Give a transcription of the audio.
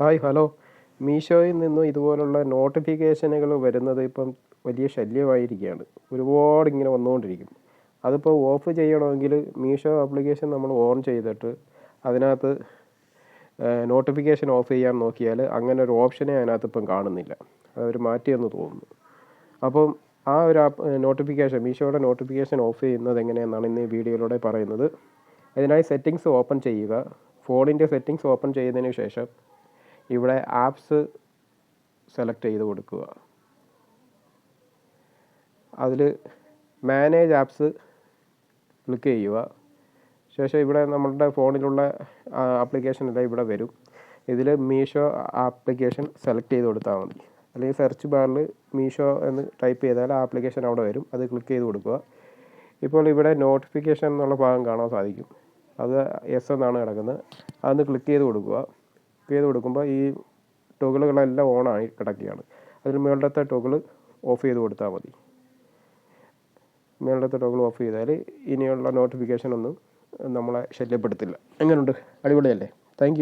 Hi hello. മീഷോയിൽ നിന്നും ഇതുപോലുള്ള നോട്ടിഫിക്കേഷനുകൾ വരുന്നത് ഇപ്പം വലിയ ശല്യമായിരിക്കുകയാണ്. ഒരുപാട് ഇങ്ങനെ വന്നുകൊണ്ടിരിക്കും. അതിപ്പോൾ ഓഫ് ചെയ്യണമെങ്കിൽ മീഷോ ആപ്ലിക്കേഷൻ നമ്മൾ ഓൺ ചെയ്തിട്ട് അതിനകത്ത് നോട്ടിഫിക്കേഷൻ ഓഫ് ചെയ്യാൻ നോക്കിയാൽ അങ്ങനെ ഒരു ഓപ്ഷനെ അതിനകത്ത് ഇപ്പം കാണുന്നില്ല. അതവർ മാറ്റിയെന്ന് തോന്നുന്നു. അപ്പം ആ ഒരു ആപ്പ് നോട്ടിഫിക്കേഷൻ മീഷോയുടെ നോട്ടിഫിക്കേഷൻ ഓഫ് ചെയ്യുന്നത് എങ്ങനെയെന്നാണ് ഇന്ന് ഈ വീഡിയോയിലൂടെ പറയുന്നത്. അതിനായി സെറ്റിങ്സ് ഓപ്പൺ ചെയ്യുക. ഫോണിന്റെ സെറ്റിങ്സ് ഓപ്പൺ ചെയ്തതിന് ശേഷം ഇവിടെ ആപ്സ് സെലക്ട് ചെയ്ത് കൊടുക്കുക. അതിൽ മാനേജ് ആപ്സ് ക്ലിക്ക് ചെയ്യുക. ശേഷം ഇവിടെ നമ്മളുടെ ഫോണിലുള്ള ആപ്ലിക്കേഷൻ എല്ലാം ഇവിടെ വരും. ഇതിൽ മീഷോ ആപ്ലിക്കേഷൻ സെലക്ട് ചെയ്ത് കൊടുത്താൽ മതി. അല്ലെങ്കിൽ സെർച്ച് ബാറിൽ മീഷോ എന്ന് ടൈപ്പ് ചെയ്താൽ ആപ്ലിക്കേഷൻ അവിടെ വരും. അത് ക്ലിക്ക് ചെയ്ത് കൊടുക്കുക. ഇപ്പോൾ ഇവിടെ നോട്ടിഫിക്കേഷൻ എന്നുള്ള ഭാഗം കാണാൻ സാധിക്കും. അത് എസ് എന്നാണ് കിടക്കുന്നത്. അതൊന്ന് ക്ലിക്ക് ചെയ്ത് കൊടുക്കുക. ക്ലിക്ക് ചെയ്ത് കൊടുക്കുമ്പോൾ ഈ ടോഗിളുകളെല്ലാം ഓണായി കിടക്കുകയാണ്. അതിൽ മുകളിലത്തെ ടോഗിൾ ഓഫ് ചെയ്ത് കൊടുത്താൽ മതി. മുകളിലത്തെ ടോഗിൾ ഓഫ് ചെയ്താൽ ഇനിയുള്ള നോട്ടിഫിക്കേഷൻ ഒന്നും നമ്മളെ ശല്യപ്പെടുത്തില്ല. എങ്ങനെയുണ്ട് അടിപൊളിയല്ലേ? താങ്ക്